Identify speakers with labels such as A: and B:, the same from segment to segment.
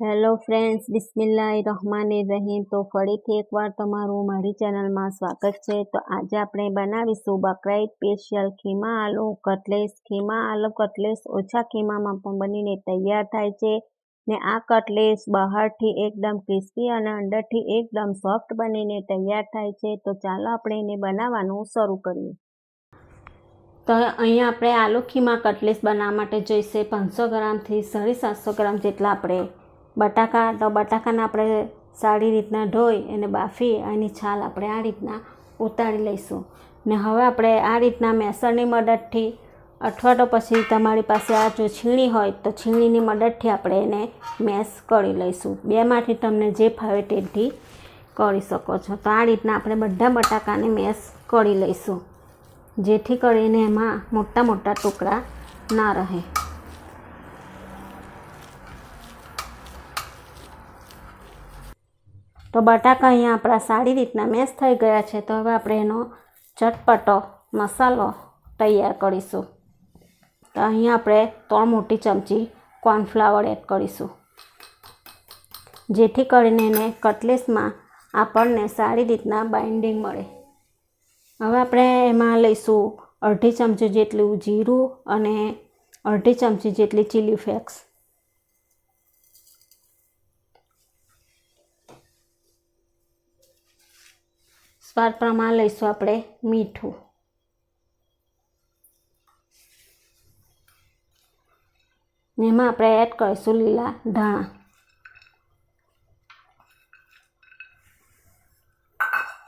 A: Hello friends બિસ્મિલ્લાહ રહમાન રહીમ તો ફરીથી એકવાર તમારું મારી ચેનલમાં સ્વાગત છે. તો આજે આપણે બનાવીશું બકરાઈદ સ્પેશિયલ ખીમા આલુ કટલેસ ખીમા આલુ કટલેસ ઓછા ખીમામાં પણ બનીને તૈયાર થાય છે. ને આ કટલેસ બહારથી એકદમ ક્રિસ્પી અને અંદરથી એકદમ સોફ્ટ બનીને તૈયાર થાય છે. તો ચાલો આપણે એને બનાવવાનું શરૂ કરીએ. તો અહીંયા આપણે આલુ ખીમા કટલેસ બનાવવા માટે જોઈશે. પાંચસો ગ્રામથી સાડી સાતસો ગ્રામ જેટલા આપણે બટાકા, તો બટાકાને આપણે સારી રીતના ધોઈ અને બાફી એની છાલ આપણે આ રીતના ઉતારી લઈશું. ને હવે આપણે આ રીતના મેસરની મદદથી અથવા તો પછી તમારી પાસે આ જો છીણી હોય, તો છીણીની મદદથી આપણે એને મેસ કરી લઈશું. બેમાંથી તમને જે ફાવે તેથી કરી શકો છો. તો આ રીતના આપણે બધા બટાકાને મેસ કરી લઈશું, જેથી કરીને એમાં મોટા મોટા ટુકડા ના રહે. તો બટાકા અહીંયા આપણા સારી રીતના મેશ થઈ ગયા છે, તો હવે આપણે એનો ચટપટો, મસાલો તૈયાર કરીશું. તો અહીંયા આપણે ત્રણ મોટી ચમચી કોર્નફ્લાવર એડ કરીશું. જેથી કરીને એને કટલેસમાં આપણને સારી રીતના બાઇન્ડિંગ મળે. હવે આપણે એમાં લઈશું અડધી ચમચી જેટલું જીરું અને અડધી ચમચી જેટલી ચીલી ફ્લેક્સ સ્વાદ પ્રમાણે લઈશું આપણે મીઠું. ને એમાં આપણે એડ કરીશું લીલા ધાણા.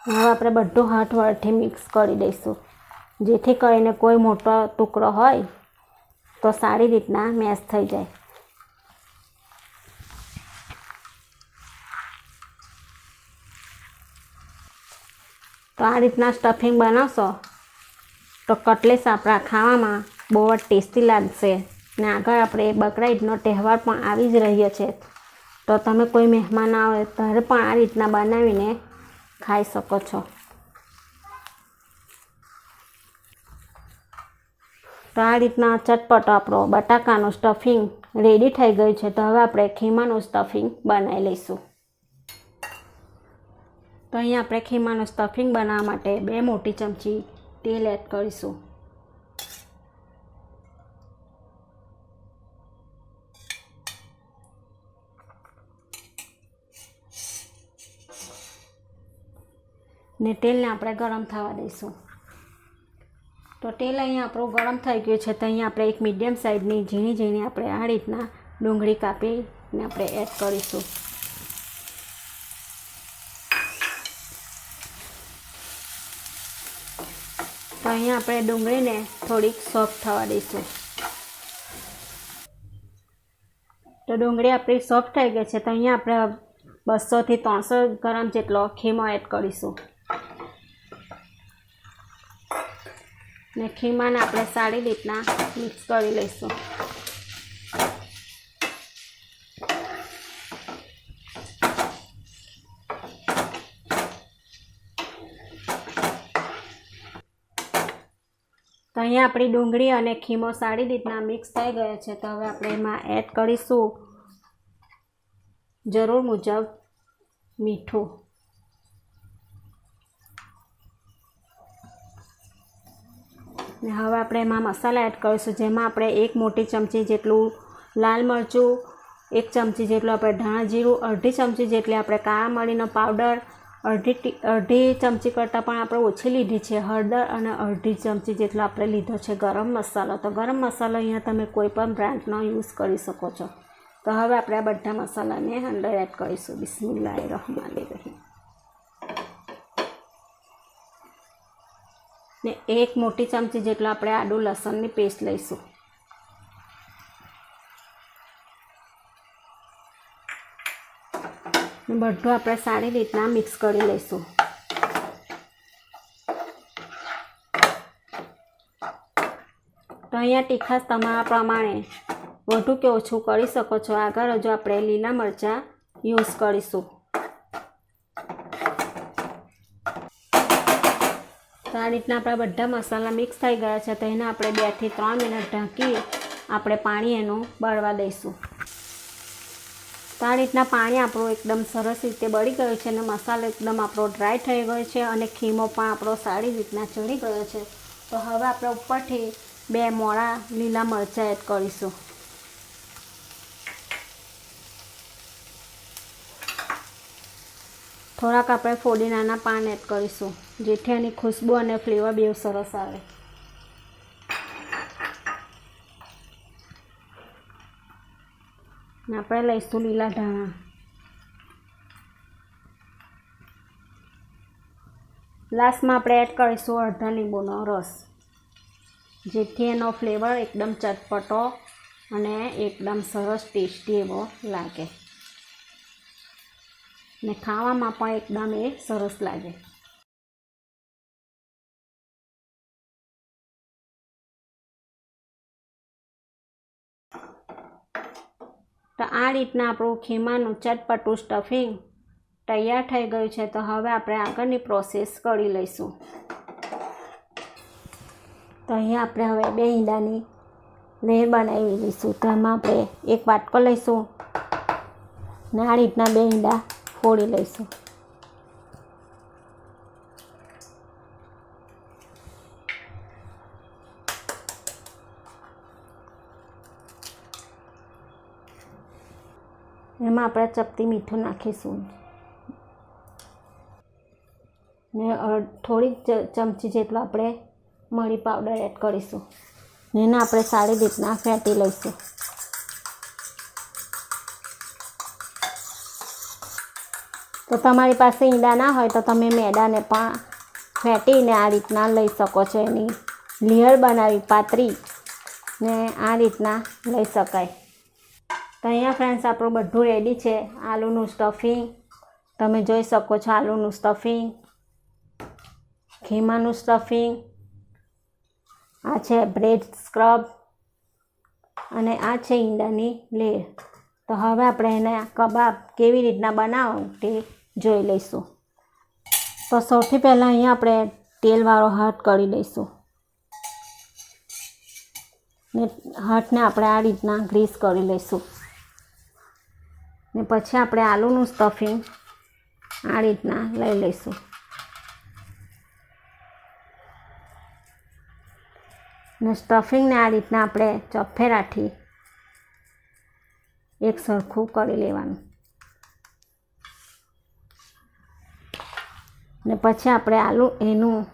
A: હવે આપણે બધું હાથ વળથી મિક્સ કરી દઈશું. જેથી કરીને કોઈ મોટો ટુકડો હોય તો સારી રીતના મેશ થઈ જાય. તો આ રીતના સ્ટફિંગ બનાવશો? તો કટલેસ આપણા ખાવામાં બહુ જ ટેસ્ટી લાગશે. ને આગળ આપણે બકરાઈદનો તહેવાર પણ આવી જ રહ્યો છે. તો તમે કોઈ મહેમાન આવે ત્યારે પણ આ રીતના બનાવીને ખાઈ શકો છો. તો આ રીતના ચટપટો આપણો બટાકાનું સ્ટફિંગ રેડી થઈ ગયું છે. તો હવે આપણે ખીમાનું સ્ટફિંગ બનાવી લઈશું. તો અહીંયા આપણે ખીમાનું સ્ટફિંગ બનાવવા માટે બે મોટી ચમચી તેલ એડ કરીશું. ને તેલને આપણે ગરમ થવા દઈશું. તો તેલ અહીંયા આપણું ગરમ થઈ ગયું છે તો અહીંયા આપણે એક મીડિયમ સાઇઝની ઝીણી ઝીણી આપણે આ રીતના ડુંગળી કાપીને આપણે એડ કરીશું. તો અહીંયા આપણે ડુંગળીને થોડીક સોફ્ટ થવા દઈશું. તો ડુંગળી આપણી સોફ્ટ થઈ ગઈ છે, તો અહીંયા આપણે બસોથી ત્રણસો ગ્રામ જેટલો ખીમો એડ કરીશું. ને ખીમાને આપણે સારી રીતના મિક્સ કરી લઈશું. અહીંયા આપણી ડુંગળી અને ખીમો સારી રીતના મિક્સ થઈ ગયો છે. તો હવે આપણે એમાં એડ કરીશું જરૂર મુજબ મીઠું. ને હવે આપણે એમાં મસાલા એડ કરીશું, જેમાં આપણે એક મોટી ચમચી જેટલું લાલ મરચું, એક ચમચી જેટલું આપણે ધાણા જીરું, અડધી ચમચી જેટલી આપણે કાળા મરીનો પાવડર અડધી અડધી ચમચી કરતાં પણ આપણે ઓછી લીધી છે. હળદર અને અડધી ચમચી જેટલો આપણે લીધો છે ગરમ મસાલો. તો ગરમ મસાલો અહીંયા તમે કોઈ પણ બ્રાન્ડનો યુઝ કરી શકો છો. તો હવે આપણે આ બધા મસાલાને અંદર એડ કરીશું. બિસ્મિલ્લાહ રહમાન રહી ને એક મોટી ચમચી જેટલો આપણે આદુ લસણની પેસ્ટ લઈશું. બધું આપણે સારી રીતના મિક્સ કરી લઈશું. તો અહીંયા તીખાશ તમારા પ્રમાણે વધુ કે ઓછું કરી શકો છો. આગળ હજુ આપણે લીલા મરચાં યુઝ કરીશું. તો આ રીતના આપણા બધા મસાલા મિક્સ થઈ ગયા છે. તો એને આપણે બેથી ત્રણ મિનિટ ઢાંકી આપણે પાણી એનું બળવા દઈશું. તો રીતના પાણી આપણું એકદમ સરસ રીતે બળી ગયું છે અને મસાલો એકદમ આપણો ડ્રાય થઈ ગયો છે અને ખીમો પણ આપણો સારી રીતના ચડી ગયો છે. તો હવે આપણે ઉપરથી બે મોળા લીલા મરચાં એડ કરીશું. થોડાક આપણે ફોડીનાના પાન એડ કરીશું, જેથી એની ખુશ્બુ અને ફ્લેવર બેવ સરસ આવે. ને આપણે લઈશું લીલા ધાણા લાસ્ટમાં આપણે એડ કરીશું અડધા લીંબુનો રસ જેથી એનો ફ્લેવર એકદમ ચટપટો અને એકદમ સરસ ટેસ્ટી એવો લાગે ને ખાવામાં પણ એકદમ એ સરસ લાગે આ રીતના આપણું ખીમાનું ચટપટું સ્ટફિંગ તૈયાર થઈ ગયું છે, તો હવે આપણે આગળની પ્રોસેસ કરી લઈશું. તો અહીંયા આપણે હવે બે ઈંડાની લેર બનાવી લઈશું, તો એમાં આપણે એક વાટકો લઈશું ને આ રીતના બે ઈંડા ફોડી લઈશું. એમાં આપણે ચપટી મીઠું નાખીશું. ને થોડીક ચમચી જેટલો આપણે મરી પાવડર એડ કરીશું. ને, એને આપણે સારી રીતના ફેંટી લઈશું. તો તમારી પાસે ઈંડા ના હોય તો તમે મેદાને પણ ફેંટીને આ રીતના લઈ શકો છો. એની લેયર બનાવી પાતરી ને આ રીતના લઈ શકાય. તો અહીંયા ફ્રેન્ડ્સ આપણું બધું રેડી છે. આલુનું સ્ટફિંગ તમે જોઈ શકો છો આલુનું સ્ટફિંગ ખીમાનું સ્ટફિંગ આ છે બ્રેડ સ્ક્રબ અને આ છે ઈંડાની લેર તો હવે આપણે એને કબાબ કેવી રીતના બનાવવું તે જોઈ લઈશું. તો સૌથી પહેલાં અહીંયા આપણે તેલવાળો હાથ કરી લઈશું. ને હાથને આપણે આ રીતના ગ્રીસ કરી લઈશું. ને પછી આપણે આલુનું સ્ટફિંગ આ રીતના લઈ લઈશું. ને સ્ટફિંગને આ રીતના આપણે ચોફે રાખી એક સરખું કરી લેવાનું. ને પછી આપણે આલુ એનું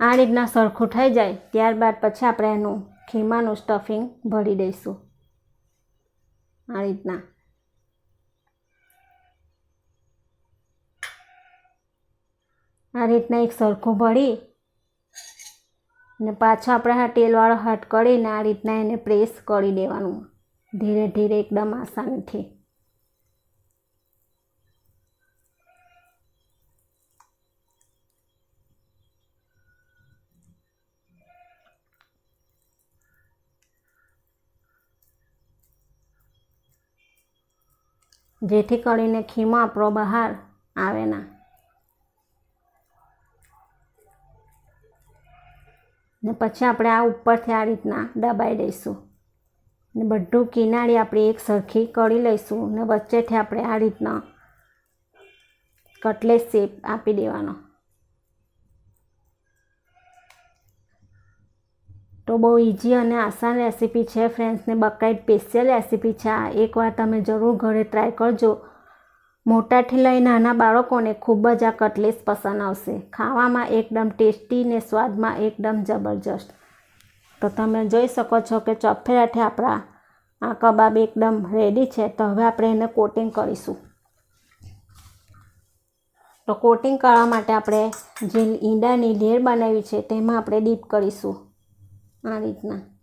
A: આ રીતના સરખું થઈ જાય, ત્યારબાદ પછી આપણે એનું ખીમાનું સ્ટફિંગ ભરી દઈશું. આ રીતના. આ રીતના એક સરખું ભરી ને પાછો આપણે આ તેલવાળો હટ કરીને આ રીતના એને પ્રેસ કરી દેવાનું. ધીરે ધીરે એકદમ આસાનીથી. જેથી કરીને ખીમો આપણો બહાર આવે ના. ને પછી આપણે આ ઉપરથી આ રીતના દબાઈ દઈશું. ને બધું કિનારી આપણે એક સરખી કરી લઈશું ને વચ્ચેથી આપણે આ રીતના કટલેસ શેપ આપી દેવાનો. તો બહુ ઇઝી અને આસાન રેસીપી છે ફ્રેન્ડ્સને બકાઈટ સ્પેશિયલ રેસીપી છે આ. એકવાર તમે જરૂર ઘરે ટ્રાય કરજો. મોટાથી લઈ નાના બાળકોને ખૂબ જ આ કટલેસ પસંદ આવશે. ખાવામાં એકદમ ટેસ્ટી ને સ્વાદમાં એકદમ જબરજસ્ત. તો તમે જોઈ શકો છો કે ચોફેરાથી આપણા આ કબાબ એકદમ રેડી છે. તો હવે આપણે એને કોટિંગ કરીશું. તો કોટિંગ કરવા માટે આપણે જે ઈંડાની લેર બનાવી છે, તેમાં આપણે ડીપ કરીશું. આ રીતના.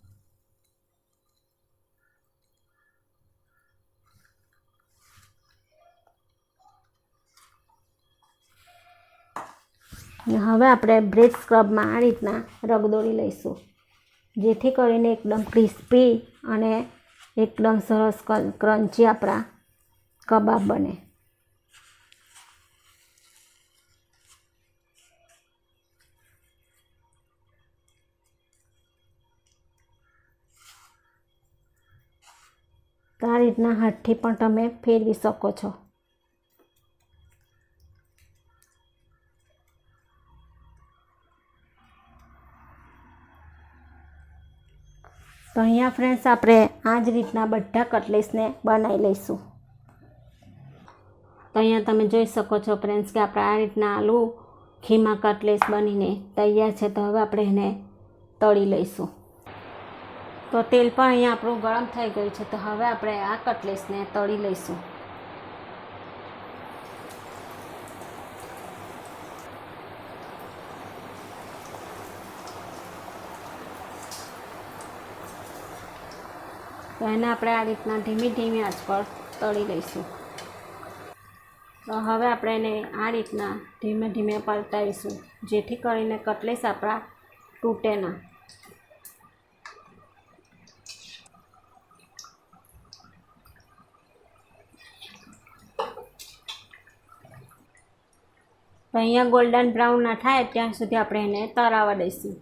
A: હવે આપણે બ્રેડ સ્ક્રબમાં આ રીતના રગદોળી લઈશું. જેથી કરીને એકદમ ક્રિસ્પી અને એકદમ સરસ ક્રન્ચી આપણા કબાબ બને. તો આ રીતના હાથથી પણ તમે ફેરવી શકો છો. તો અહીંયા ફ્રેન્ડ્સ આપણે આ જ રીતના બધા કટલેસને બનાવી લઈશું. તો અહીંયા તમે જોઈ શકો છો ફ્રેન્ડ્સ કે આપણે આ રીતના આલુ, ખીમા કટલેસ બનીને તૈયાર છે. તો હવે આપણે એને તળી લઈશું. તો તેલ પણ અહીંયા આપણું ગરમ થઈ ગયું છે. તો હવે આપણે આ કટલેસને તળી લઈશું. એને આપણે આ રીતના ધીમી ધીમી આંચ પર તળી લઈશું. તો હવે આપણે એને આ રીતના ધીમે ધીમે પલટાવીશું જેથી કરીને કટલેસ આપણા તૂટે ના. અહીંયા ગોલ્ડન બ્રાઉન ના થાય, ત્યાં સુધી આપણે એને તરાવા દઈશું.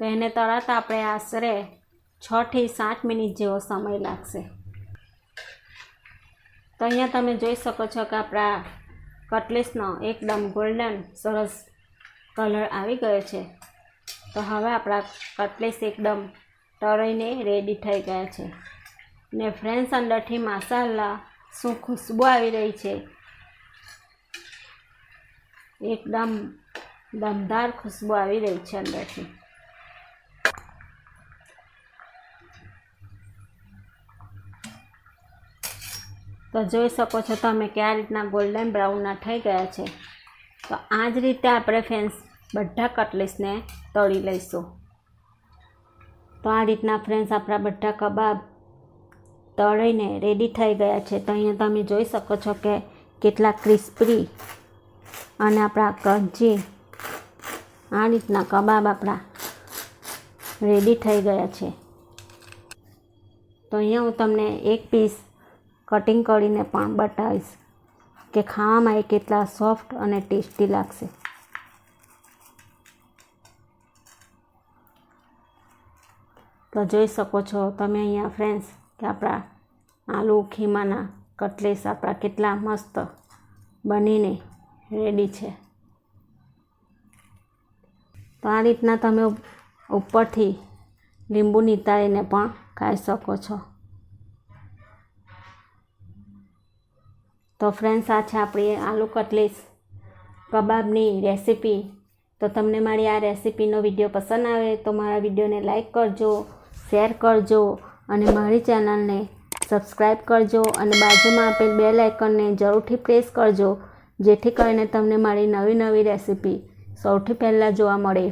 A: તો એને તળાતા આપણે આશરે છથી સાત મિનિટ જેવો સમય લાગશે. તો અહીંયા તમે જોઈ શકો છો કે આપણા કટલેસનો એકદમ ગોલ્ડન, સરસ કલર આવી ગયો છે. તો હવે આપણા કટલેસ એકદમ તળીને રેડી થઈ ગયા છે. ને ફ્રેન્ડ્સ અંદરથી મસાલા શું ખુશ્બુ આવી રહી છે. એકદમ દમદાર ખુશ્બુ આવી રહી છે અંદરથી. તો જોઈ શકો છો તમે કે આ રીતના ગોલ્ડન બ્રાઉનના થઈ ગયા છે. તો આ જ રીતે આપણે ફ્રેન્ડ્સ બધા કટલેસને તળી લઈશું. તો આ રીતના ફ્રેન્ડ્સ આપણા બધા કબાબ તળીને રેડી થઈ ગયા છે. તો અહીંયા તમે જોઈ શકો છો કે કેટલા ક્રિસ્પી અને આપણા કંચી આ રીતના કબાબ આપણા રેડી થઈ ગયા છે. તો અહીંયા હું તમને એક પીસ કટિંગ કરીને પણ બતાવીશ કે ખાવામાં એ કેટલા સોફ્ટ અને ટેસ્ટી લાગશે. તો જોઈ શકો છો તમે અહીંયા ફ્રેન્ડ્સ કે આપણા આલુ ખીમાના કટલેસ આપણા કેટલા મસ્ત બનીને રેડી છે. તો આ રીતના તમે ઉપરથી લીંબુ નીતારીને પણ ખાઈ શકો છો. તો ફ્રેન્ડ્સ આ છે આપણી આલુ કટલીસ કબાબની રેસીપી. તો તમને મારી આ રેસીપીનો વીડિયો પસંદ આવે તો મારા વિડીયોને લાઇક કરજો, શેર કરજો અને મારી ચેનલને સબસ્ક્રાઈબ કરજો અને બાજુમાં આપેલ બે લાઇકનને જરૂરથી પ્રેસ કરજો, જેથી કરીને તમને મારી નવી નવી રેસીપી સૌથી પહેલાં જોવા મળે.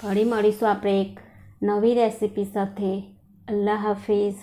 A: ફરી મળીશું આપણે એક નવી રેસીપી સાથે. અલ્લાહ હાફિઝ.